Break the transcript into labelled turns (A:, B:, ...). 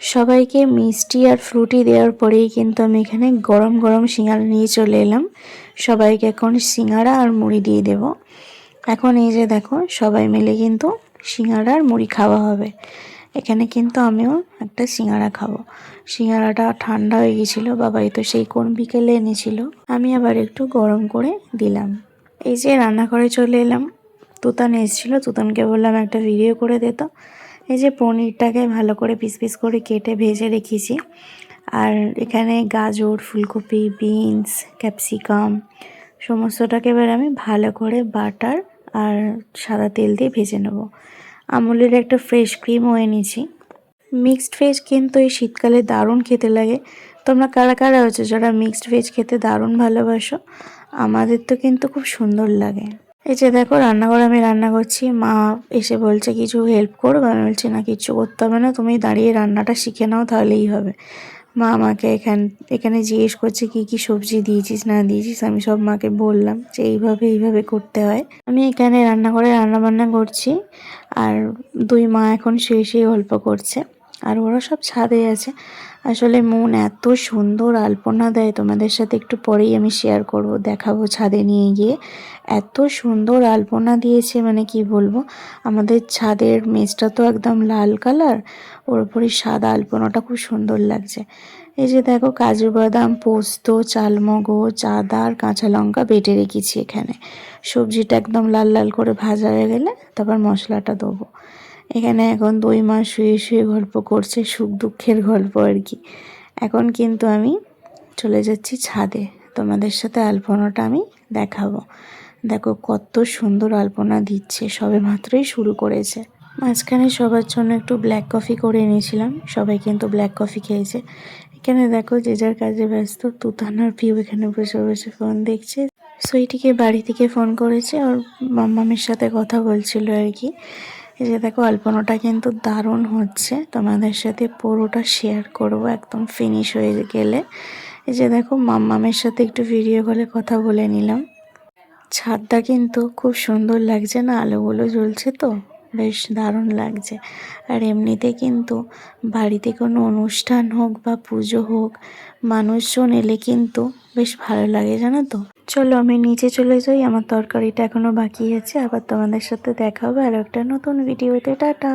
A: সবাইকে মিষ্টি আর ফ্রুটি দেওয়ার পরেই কিন্তু আমি এখানে গরম গরম সিঙ্গারা নিয়ে চলে এলাম। সবাইকে এখন সিঙ্গারা আর মুড়ি দিয়ে দেব। এখন এই যে দেখো, সবাই মিলে কিন্তু সিঙ্গারা আর মুড়ি খাওয়া হবে। এখানে কিন্তু আমিও একটা সিঙ্গারা খাব। সিঙ্গারাটা ঠান্ডা হয়ে গেছিল, বাবাই তো সেই কোন বিকেলে এনেছিল। আমি আবার একটু গরম করে দিলাম। এই যে রান্নাঘরে চলে এলাম। তুতান এসেছিল, তুতানকে বললাম একটা ভিডিও করে দে তো। এই যে পনিরটাকে ভালো করে পিস পিস করে কেটে ভেজে রেখেছি। আর এখানে গাজর, ফুলকপি, বিনস, ক্যাপসিকাম সমস্তটাকে এবার আমি ভালো করে বাটার আর সাদা তেল দিয়ে ভেজে নেব। আমুলের একটা ফ্রেশ ক্রিমও এনেছি মিক্সড ভেজ কিন্তু এই শীতকালে দারুণ খেতে লাগে। তোমরা কারা কারা হচ্ছে যারা মিক্সড ভেজ খেতে দারুণ ভালোবাসো? আমাদের তো কিন্তু খুব সুন্দর লাগে। এই যে দেখো, রান্নাঘরে আমি রান্না করছি। মা এসে বলছে, কিছু হেল্প করো? আমি বলছি, না কিছু করতে হবে না। তুমি দাঁড়িয়ে রান্নাটা শিখে নাও, তাহলেই হবে। মা আমাকে এখান, এখানে জিজ্ঞেস করছে, কি কি সবজি দিয়েছিস, না দিয়েছিস? আমি সব মাকে বললাম যে, এইভাবে এইভাবে করতে হয়। আমি এখানে রান্না বান্না করছি। আর দুই মা এখন শুয়ে শুয়ে গল্প করছে। আর ওরা সব ছাদে আছে। আসলে মন এত সুন্দর, আলপনা দেয়। তোমাদের সাথে একটু পরেই আমি শেয়ার করব, দেখাবো ছাদে নিয়ে গিয়ে। এত সুন্দর আলপনা দিয়েছে মানে কি বলব? আমাদের ছাদের মেজটা তো একদম লাল কালার, ওর উপরে সাদা আলপনাটা খুব সুন্দর লাগছে। এই যে দেখো, কাজু বাদাম, পোস্ত, চালমগজ, আদা কাঁচা লঙ্কা বেটে রেখেছি এখানে। সবজিটা একদম লাল লাল করে ভাজা হয়ে গেলে তারপর মশলাটা দেবো। এখানে এখন দুই মাস শুয়ে শুয়ে গল্প করছে, সুখ দুঃখের গল্প আর কি। এখন কিন্তু আমি চলে যাচ্ছি ছাদে। তোমাদের সাথে আলপনাটা আমি দেখাবো। দেখো কত সুন্দর আলপনা দিচ্ছে, সবে মাত্রই শুরু করেছে। মাঝখানে সবার জন্য একটু ব্ল্যাক কফি করে এনেছিলাম, সবাই কিন্তু ব্ল্যাক কফি খেয়েছে। এখানে দেখো যে যার কাজে ব্যস্ত তুতানার পিউ এখানে বসে বসে ফোন দেখছে। সুইটিকে বাড়ি থেকে ফোন করেছে, ওর মাম্মামের সাথে কথা বলছিল আর কি। এই যে দেখো আলপনাটা কিন্তু দারুণ হচ্ছে। তোমাদের সাথে পুরোটা শেয়ার করব, একদম ফিনিশ হয়ে গেলে। এই যে দেখো, মাম্মামের সাথে একটু ভিডিও কলে কথা বলে নিলাম। ছাদটা কিন্তু খুব সুন্দর লাগছে না? আলোগুলো জ্বলছে তো? বেশ দারুণ লাগছে। আর এমনিতে কিন্তু বাড়িতে কোনো অনুষ্ঠান হোক বা পুজো হোক, মানুষজন এলে কিন্তু বেশ ভালো লাগে, জানো তো? চলো, আমি নিচে চলে যাই, আমার তরকারিটা এখনও বাকি আছে, আবার তোমাদের সাথে দেখা হবে আরও একটা নতুন ভিডিওতে। টাটা!